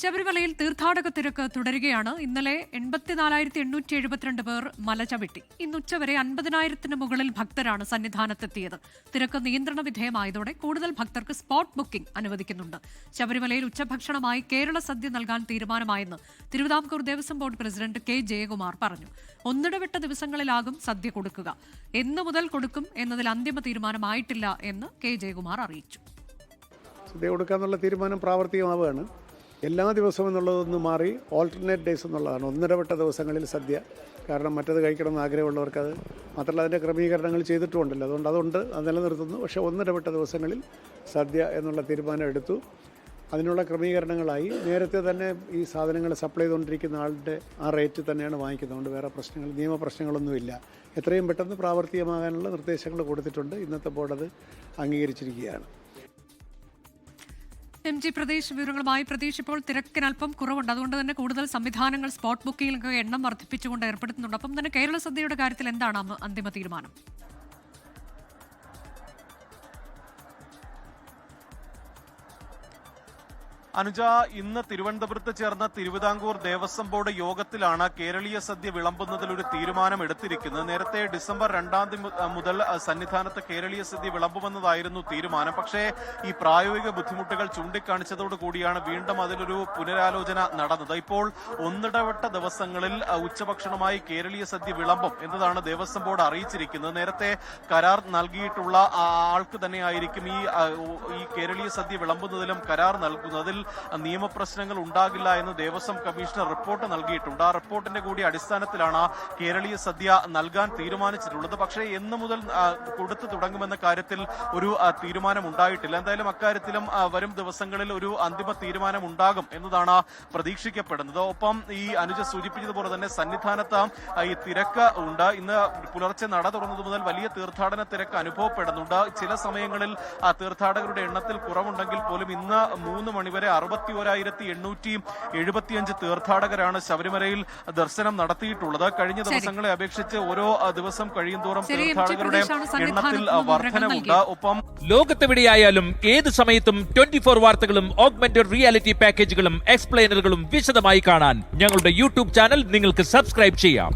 ശബരിമലയിൽ തീർത്ഥാടക തിരക്ക് തുടരുകയാണ്. ഇന്നലെ എൺപത്തിനാലായിരത്തി എണ്ണൂറ്റി എഴുപത്തിരണ്ട് പേർ മല ചവിട്ടി. ഇന്ന് ഉച്ചവരെ അൻപതിനായിരത്തിന് മുകളിൽ ഭക്തരാണ് സന്നിധാനത്തെത്തിയത്. തിരക്ക് നിയന്ത്രണ വിധേയമായതോടെ കൂടുതൽ ഭക്തർക്ക് സ്പോട്ട് ബുക്കിംഗ് അനുവദിക്കുന്നുണ്ട്. ശബരിമലയിൽ ഉച്ചഭക്ഷണമായി കേരള സദ്യ നൽകാൻ തീരുമാനമായെന്ന് Thiruvithamkoor Devaswom board president K Jayakumar പറഞ്ഞു. ഒന്നിടവിട്ട ദിവസങ്ങളിലാകും സദ്യ കൊടുക്കുക. എന്നു മുതൽ കൊടുക്കും എന്നതിൽ അന്തിമ തീരുമാനമായിട്ടില്ല എന്ന് കെ ജയകുമാർ അറിയിച്ചു. സദ്യ കൊടുക്കാന്നുള്ള തീരുമാനം പ്രാവർത്തികമാവുകയാണ്. എല്ലാ ദിവസവും എന്നുള്ളതൊന്ന് മാറി ഓൾട്ടർനേറ്റ് ഡേയ്സ് എന്നുള്ളതാണ്. ഒന്നിടവിട്ട ദിവസങ്ങളിൽ സദ്യ. കാരണം മറ്റത് കഴിക്കണമെന്ന് ആഗ്രഹമുള്ളവർക്ക് അത് മാത്രമല്ല അതിന്റെ ക്രമീകരണങ്ങൾ ചെയ്തിട്ടുമുണ്ടല്ലോ. അതുകൊണ്ട് അതുകൊണ്ട് അത് നിലനിർത്തുന്നു. പക്ഷേ ഒന്നിടവിട്ട ദിവസങ്ങളിൽ സദ്യ എന്നുള്ള തീരുമാനം എടുത്തു. അതിനുള്ള ക്രമീകരണങ്ങളായി. നേരത്തെ തന്നെ ഈ സാധനങ്ങൾ സപ്ലൈ ചെയ്തുകൊണ്ടിരിക്കുന്ന ആളുടെ ആ റേറ്റ് തന്നെയാണ് വാങ്ങിക്കുന്നത്. അതുകൊണ്ട് വേറെ പ്രശ്നങ്ങൾ നിയമപ്രശ്നങ്ങളൊന്നുമില്ല എത്രയും പെട്ടെന്ന് പ്രാവർത്തികമാകാനുള്ള നിർദ്ദേശങ്ങൾ കൊടുത്തിട്ടുണ്ട്. ഇന്നത്തെ ബോർഡ് അത് അംഗീകരിച്ചിരിക്കുകയാണ്. എം ജി പ്രദേശ് വിവരങ്ങളുമായി പ്രതീക്ഷ ഇപ്പോൾ തിരക്കിനൽപ്പം കുറവുണ്ട്. അതുകൊണ്ട് തന്നെ കൂടുതൽ സംവിധാനങ്ങൾ സ്പോട്ട് ബുക്കിംഗിലൊക്കെ എണ്ണം വർദ്ധിപ്പിച്ചുകൊണ്ട് ഏർപ്പെടുത്തുന്നുണ്ട്. അപ്പം തന്നെ കേരള സദ്യയുടെ കാര്യത്തിൽ എന്താണ് അന്തിമ തീരുമാനം? അനുജ ഇന്ന് തിരുവനന്തപുരത്ത് ചേർന്ന തിരുവിതാംകൂർ ദേവസ്വം ബോർഡ് യോഗത്തിലാണ് കേരളീയ സദ്യ വിളമ്പുന്നതിൽ ഒരു തീരുമാനം എടുത്തിരിക്കുന്നത് നേരത്തെ ഡിസംബർ രണ്ടാം തീയതി മുതൽ സന്നിധാനത്ത് കേരളീയ സദ്യ വിളമ്പുമെന്നതായിരുന്നു തീരുമാനം. പക്ഷേ ഈ പ്രായോഗിക ബുദ്ധിമുട്ടുകൾ ചൂണ്ടിക്കാണിച്ചതോടു കൂടിയാണ് വീണ്ടും അതിലൊരു പുനരാലോചന നടന്നത്. ഇപ്പോൾ ഒന്നിടവിട്ട ദിവസങ്ങളിൽ ഉച്ചഭക്ഷണമായി കേരളീയ സദ്യ വിളമ്പും എന്നതാണ് ദേവസ്വം ബോർഡ് അറിയിച്ചിരിക്കുന്നത്. നേരത്തെ കരാർ നൽകിയിട്ടുള്ള ആൾക്ക് തന്നെയായിരിക്കും ഈ ഈ കേരളീയ സദ്യ വിളമ്പുന്നതിലും കരാർ നൽകുന്നതിൽ നിയമപ്രശ്നങ്ങൾ ഉണ്ടാകില്ല എന്ന് ദേവസ്വം കമ്മീഷണർ റിപ്പോർട്ട് നൽകിയിട്ടുണ്ട്. ആ റിപ്പോർട്ടിന്റെ കൂടി അടിസ്ഥാനത്തിലാണ് കേരളീയ സദ്യ നൽകാൻ തീരുമാനിച്ചിട്ടുള്ളത്. പക്ഷേ എന്ന് മുതൽ കൊടുത്തു തുടങ്ങുമെന്ന കാര്യത്തിൽ ഒരു തീരുമാനം ഉണ്ടായിട്ടില്ല എന്തായാലും അക്കാര്യത്തിലും വരും ദിവസങ്ങളിൽ ഒരു അന്തിമ തീരുമാനം ഉണ്ടാകും എന്നതാണ് പ്രതീക്ഷിക്കപ്പെടുന്നത്. ഒപ്പം ഈ അനുജ സൂചിപ്പിച്ചതുപോലെ തന്നെ സന്നിധാനത്ത് ഈ തിരക്ക് ഉണ്ട്. ഇന്ന് പുലർച്ചെ നട തുറന്നത് മുതൽ വലിയ തീർത്ഥാടന തിരക്ക് അനുഭവപ്പെടുന്നുണ്ട്. ചില സമയങ്ങളിൽ തീർത്ഥാടകരുടെ എണ്ണത്തിൽ കുറവുണ്ടെങ്കിൽ പോലും ഇന്ന് മൂന്ന് മണിവരെ അറുപത്തി ഒരായിരത്തി എണ്ണൂറ്റി എഴുപത്തിയഞ്ച് തീർത്ഥാടകരാണ് ശബരിമലയിൽ ദർശനം നടത്തിയിട്ടുള്ളത്. കഴിഞ്ഞ ദിവസങ്ങളെ അപേക്ഷിച്ച് ഓരോ ദിവസം കഴിയുന്തോറും തോറും തീർത്ഥാടകരുടെ എണ്ണത്തിൽ വർധനവുണ്ട്. ഒപ്പം ലോകത്തെവിടെയായാലും ഏത് സമയത്തും ട്വന്റി ഫോർ വാർത്തകളും ഓഗ്മെന്റഡ് റിയാലിറ്റി പാക്കേജുകളും എക്സ്പ്ലെയിനറുകളും വിശദമായി കാണാൻ ഞങ്ങളുടെ യൂട്യൂബ് ചാനൽ നിങ്ങൾക്ക് സബ്സ്ക്രൈബ് ചെയ്യാം.